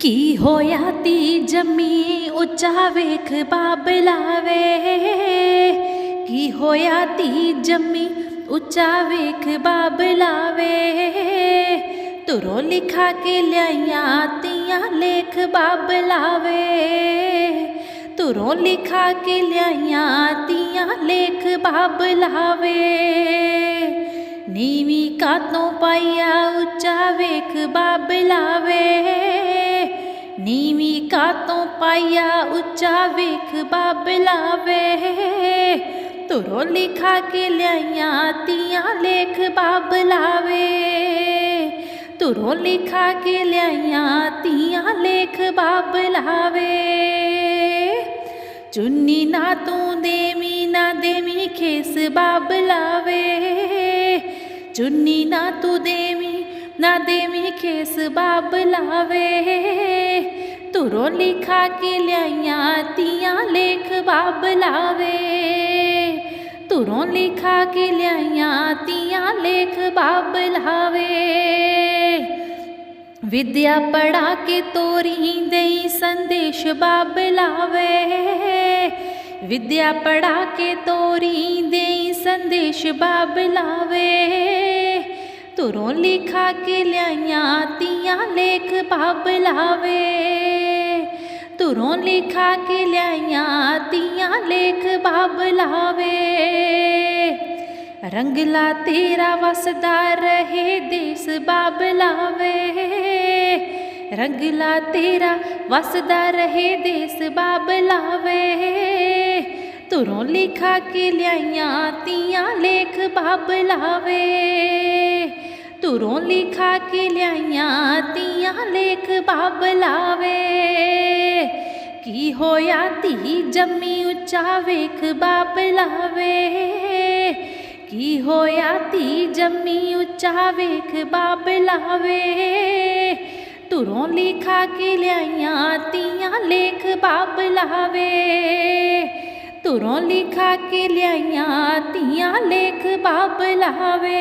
ਕੀ ਹੋਇਆ ਤੀ ਜੰਮੀ ਉੱਚਾ ਵੇਖ ਬਾਬਲਾ ਵੇ ਕੀ ਹੋਇਆ ਤੀ ਜੰਮੀ ਉੱਚਾ ਵੇਖ ਬਾਬਲਾ ਵੇ ਤੁਰੋਂ ਲਿਖਾ ਕੇ ਲਿਆਈਆਂ ਤੀਆਂ ਲੇਖ ਬਾਬਲਾ ਵੇ ਤੁਰੋਂ ਲਿਖਾ ਕੇ ਲਿਆਈਆਂ ਤੀਆਂ ਲੇਖ ਬਾਬਲਾ ਵੇ ਨੀਵੀਂ ਕਾਤੋਂ ਪਾਈਆ ਉੱਚਾ ਵੇਖ ਬਾਬਲਾ ਵੇ ਨੀਵੀਂ ਕਾਤੋਂ ਪਾਈਆ ਉੱਚਾ ਵੇਖ ਬਾਬਲਾ ਵੇ। ਤੁਰੋ ਲਿਖਾ ਕੇ ਲਿਆਈਆਂ ਤੀਆਂ ਲੇਖ ਬਾਬ ਲਾਵੇ ਤੁਰੋ ਲਿਖਾ ਕੇ ਲਿਆਈਆਂ ਤੀਆਂ ਲੇਖ ਬਾਬ ਲਾਵੇ ਚੁੰਨੀ ਨਾ ਤੂੰ ਦੇਵੀ, ਨਾ ਦੇਵੀ ਖੇਸ ਬਾਬਲਾ ਵੇ। ਚੁੰਨੀ ਨਾ ਤੂੰ ਦੇਵੀ, ਨਾ ਦੇਵੀ ਖੇਸ ਬਾਬਲਾ ਵੇ। ਤੁਰੋਂ ਲਿਖਾ ਕੇ ਲਿਆਈਆਂ ਤੀਆਂ ਲੇਖ ਬਾਬਲਾ ਵੇ ਤੁਰੋਂ ਲਿਖਾ ਕੇ ਲਿਆਈਆਂ ਤੀਆਂ ਲੇਖ ਬਾਬਲਾ ਵੇ ਵਿਦਿਆ ਪੜਾ ਕੇ ਤੋਰੀ ਦੇਈ ਸੰਦੇਸ਼ ਬਾਬਲਾਵੇ ਵਿਦਿਆ ਪੜਾ ਕੇ ਤੋਰੀ ਦੇਈ ਸੰਦੇਸ਼ ਬਾਬਲਾਵੇ ਤੁਰੋਂ ਲਿਖਾ ਕੇ ਲਿਆਈਆਂ ਤੀਆਂ ਲੇਖ ਬਾਬਲਾਵੇ ਤੁਰੋਂ ਲਿਖਾ ਕੇ ਲਿਆਈਆਂ, ਤੀਆਂ ਲੇਖ ਬਾਬ ਲਾਵੇ। ਰੰਗਲਾ ਤੇਰਾ ਵਸਦਾ ਰਹੇ, ਦੇਸ ਬਾਬ ਬਾਬਲਾਵੇ ਰੰਗਲਾ ਤੇਰਾ ਵਸਦਾ ਰਹੇ, ਦੇਸ ਬਾਬ ਲਾਵੇ। ਤੁਰੋਂ ਲਿਖਾ ਕੇ ਲਿਆਈਆਂ, ਤੀਆਂ ਲੇਖ ਬਾਬ ਬਾਬਲਾਵੇ ਤੁਰੋਂ ਲਿਖਾ ਕੇ ਲਿਆਈਆਂ, ਤੀਆਂ ਲੇਖ ਬਾਬ ਬਾਬਲਾਵੇ ਕੀ ਹੋਇਆ? ਧੀ ਜੰਮੀ ਉੱਚਾ ਵੇਖ ਬਾਬਲਾਵੇ ਕੀ ਹੋਇਆ? ਧੀ ਜੰਮੀ ਉੱਚਾ ਵੇਖ ਬਾਬਲਾਵੇ ਤੁਰੋਂ ਲਿਖਾ ਕੇ ਲਿਆਈਆਂ ਤੀਆਂ ਲੇਖ ਬਾਬਲਾਵੇ ਤੁਰੋਂ ਲਿਖਾ ਕੇ ਲਿਆਈਆਂ ਤੀਆਂ ਲੇਖ ਬਾਬਲਾਵੇ